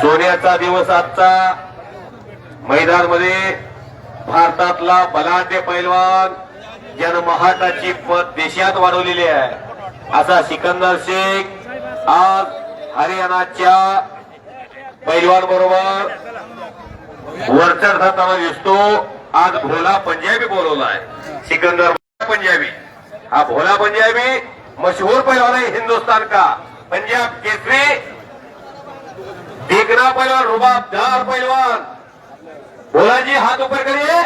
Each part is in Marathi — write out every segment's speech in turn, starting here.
सोन्याचा दिवस आजचा. मैदानमध्ये भारतातला बलाढ्य पैलवान ज्यानं महाटाची पद देशात वाढवलेली आहे. असा सिकंदर शेख आज हरियाणाच्या पैलवान बरोबर वरचढ धरताना दिसतो. आज भोला पंजाबी बोलवलाय सिकंदर पंजाबी. हा भोला पंजाबी मशहूर पैलवान आहे हिंदुस्तान का पंजाब केसरी देखना पैलवान रुबाबदार पैलवान. बोलाजी हात उपर करिये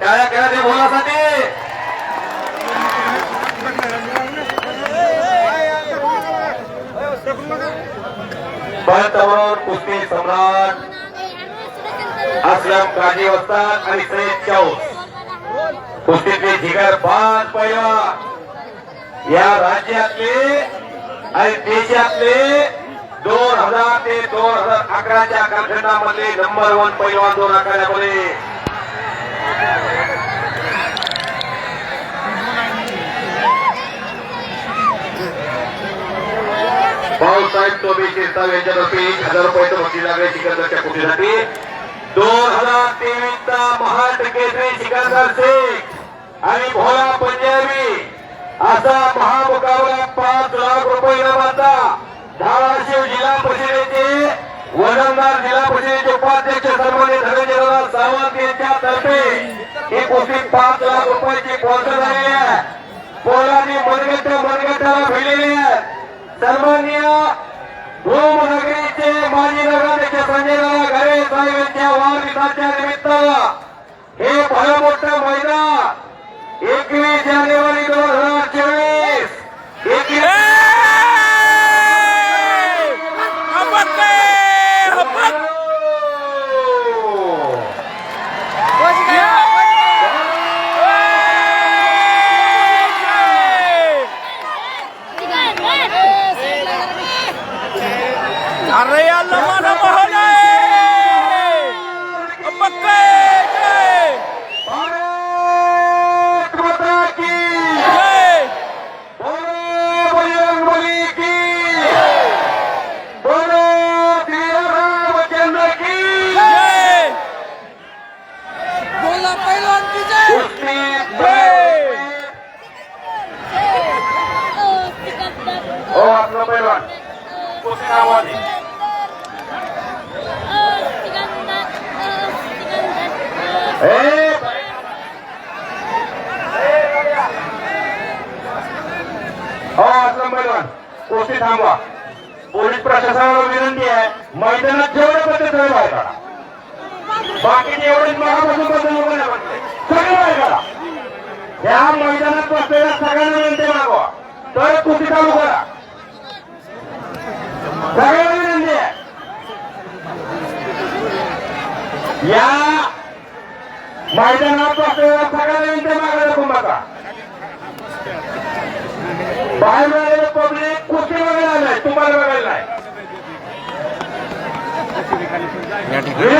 टाळ्या करा ते बोलासाठी. भारतावर कुस्ती सम्राट असलम काजी वस्ताद आणि सय्यद चौस. कुस्तीतले जिगर पाच पैलवान. या राज्यातले आणि देशातले दोन हजार ते दोन हजार अकराच्या कालखंडामध्ये नंबर वन पैलवान दोन आखाड्यामध्ये. भाऊसाहेब टोबे शिरसाव यांच्यातर्फे एक हजार रुपये भरती लागले सिकंदरच्या कुटीसाठी दोन हजार तेवीसचा महान केसरी सिकंदर शेख आणि भोला पंजाबी असा महामुकाबला पाच लाख रुपये इनामाचा धाराशिव जिल्हा परिषदेचे वजनदार जिल्हा परिषदेचे उपाध्यक्ष सन्मान्य धनंजयराव सावंत यांच्या तर्फे ही कुस्ती पाच लाख रुपयाची स्पॉन्सर झालेली आहे. पोलादी मनगट मनगटाला भिडलेली आहे. सन्मान्य भूमनगरीचे माजी नगराध्यक्ष संजयराव घरे साहेब यांच्या वाढदिवसाच्या निमित्तानं हे भलं मोठं मैदान एकवीस जानेवारी दोन हजार चोवीस एकवीस अरे अल्लाह माना मोहना पक्के जय भारत माता की जय बोलो बजरंगबली की बोलो श्री रामचंद्र की जय बोला पहलवान की जय कुस्ती हो आपलं पैलवान. नावाने ए! हो असलम पैलवान. कुस्ती थांबवा? पोलीस प्रशासनाला विनंती आहे. मैदानात जेवढे पद्धत बाकीचे एवढेच मागापासून बदल नको नाही म्हणते सगळे बाहेर काढा या मैदानात बसलेल्या सगळ्यांना विनंती मागवा तर कुस्ती चालू करा सगळ्यांना विनंती आहे या मैदानात सगळ्यांना विनंती मागायला कुंभाचा. बाहेर मिळालेले पब्लिक कुस्ती बघायला आलाय तुम्हाला बघायला या ठिकाणी.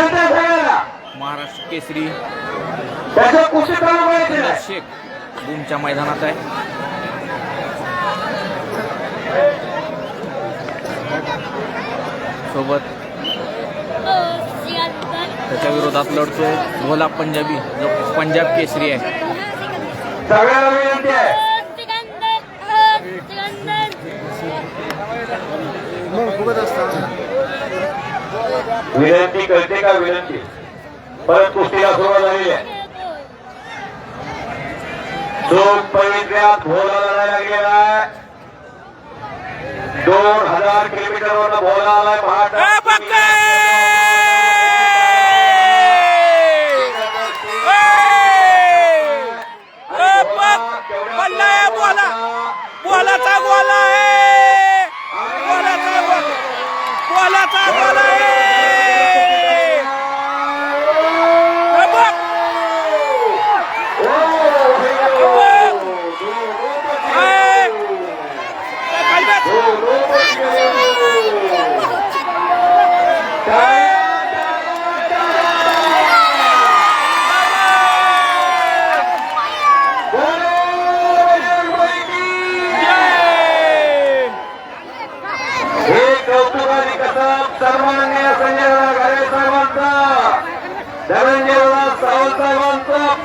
महाराष्ट्र केसरी. त्याच्या कुस्ती चालू शेख बूमच्या मैदानात आहे. सोबत त्याच्या विरोधात लढतोय. भोला पंजाबी. जो पंजाब केसरी आहे. सगळ्यांना विनंती आहे. विनंती कळते का विनंती? परत कुस्तीला सुरुवात झालेली आहे. जो पवित्र्यात भोला लढायला गेलेला आहे. दोन हजार किलोमीटरवर भोला आलाय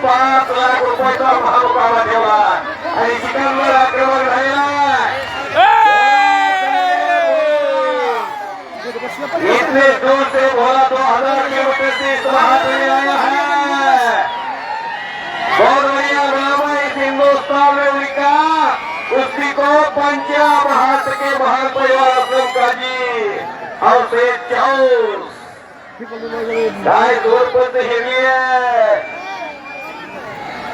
पाच लाख रुपयाचा भाव कावा ठेवा आणि चिकनवर आक्रमण झालेला इतने दूर से बोला दो हजार किलोमीटर से हाथ में आया है बहुत बढ़िया ड्रामा इस हिंदुस्तान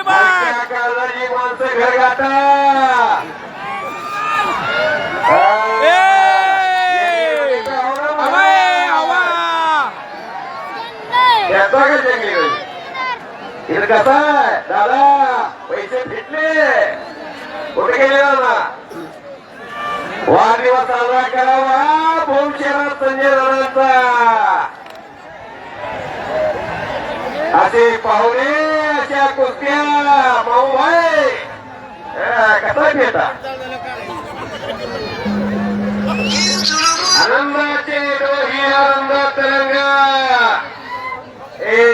माणसं घर गाठा कसा दादा पैसे फिटले कुठे गेले दादा? वाढदिवस साजरा करावा भूम शहरात संजय दादांचा. असे पाहुणे कुस्त्या भाऊ भाई कसा घेता आनंदाचे डोही आनंद तरंगा ए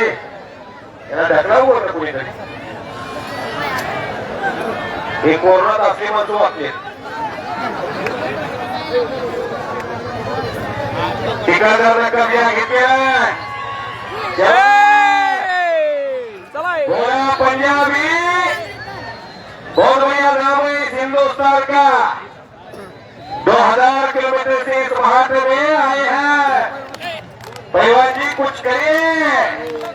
याला ढकलावं बरं कुणीतरी हे कोरोनात असले माणसं वाचले ठिकाणदार कब्जा घेतल्या ए चला ए. पंजाबी बहुत बढ़िया नाम है इस हिंदुस्तान का दो हज़ार किलोमीटर से इस महाराष्ट्र में आए हैं परिवार जी कुछ करिए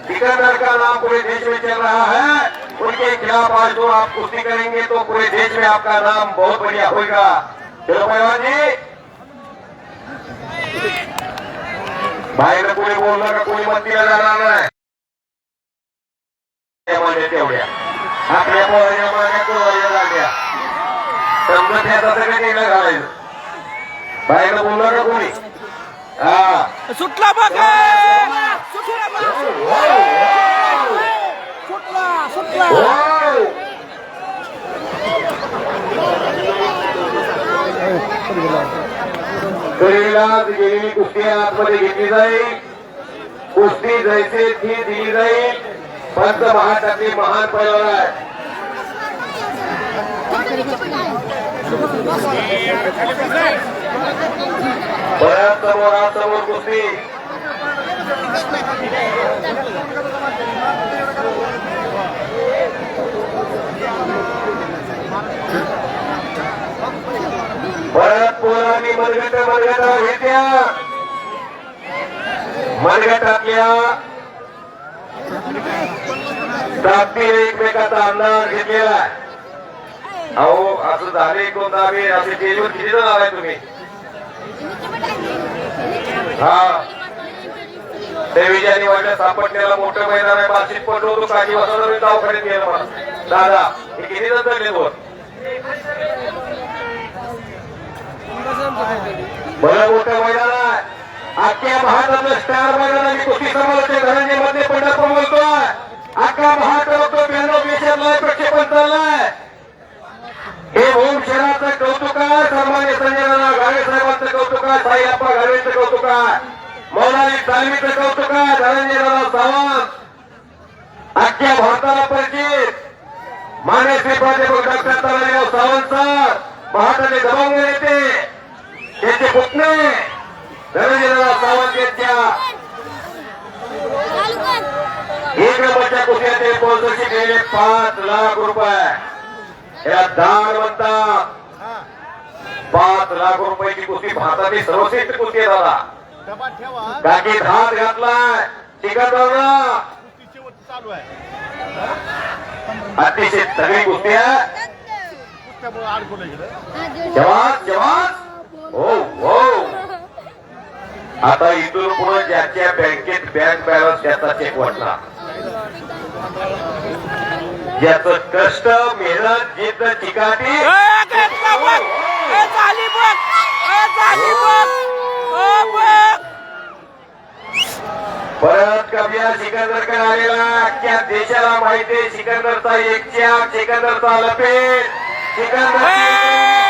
सिकंदर का नाम पूरे देश में चल रहा है उनके खिलाफ आज जो आप कुश्ती करेंगे तो पूरे देश में आपका नाम बहुत बढ़िया होगा चलो परिवार जी भाई ने कोणी बोललं का कोणी मंदिरा जाणार नाही त्यामध्ये तेवढ्या आपल्या पोराच्या मागे पोराच्या जाग्या समजत याचा सगळं केलं घालायचं बाहेर बोललं का कोणी हा सुटला बघ ए. सुटला बघ सुटला सुटला वाव! करीला गेलेली कुस्ती आतमध्ये घेतली जाईल कुस्ती जैसे ती दिली जाईल पंत महाटातली महान पैलवान आहे. बऱ्याच समोरासमोर कुस्ती. बऱ्याच पोरांनी मनगट मनगट घेतल्या. मनगटातल्या जातीने एकमेकाचा अंदाज घेतलेला आहे. अहो असं झाले कोण दाबे असे टेलीवर किती जण आलाय तुम्ही? हा. देवीजानी वाटत सापडलेला मोठं मैदान आहे बार्शीत पडलो होतो काही वाजता मी दवाखान्यात गेलो मला दादा हे किती जण चालले वर बरं मोठं मैदान आहे अख्ख्या महाराष्ट्रातलं स्टार मैदान आणि मी कुस्ती समाजाच्या घरांच्या मध्ये पंढरपूर बोलतोय अख्खा महाराष्ट्र ब्याण्णव देशातला प्रक्षेपण झालाय हे ओम शहराचं कौतुक आहे सन्मान्य संजय घावे साहेबांचं कौतुक आहे साईप्पा घावेचं कौतुक आहे मौलाली तालमीचं कौतुक आहे धनंजय सावंत अख्ख्या भारताला परिचित. माने श्री प्राध्यापक डॉक्टर तानाजीराव सावंत सर महाराष्ट्राचे दबंग नेते त्यांचे पुतणे धनंजय सावंत यांच्या एक नंबरच्या कुस्त्याचे स्पॉन्सरशिप गेले पाच लाख रुपये. या दान म्हणतात. पाच लाख रुपयाची कुस्ती भारतातील सर्वश्रेष्ठ कुस्ती आहे दादा. काकीत हात घातलाय. आहे अतिशय सगळी कुस्ती आहे. जवान जवान. हो हो. आता इथून पुढे ज्याच्या बँकेत बँक बॅलन्स त्याचा चेक वाटला. ज्याच कष्ट मेहनत जिद्द ठिकाणी. परत कबिया सिकंदर आलेला. अख्ख्या देशाला माहिती सिकंदरचा एक चार सिकंदरचा लपेट. सिकंदर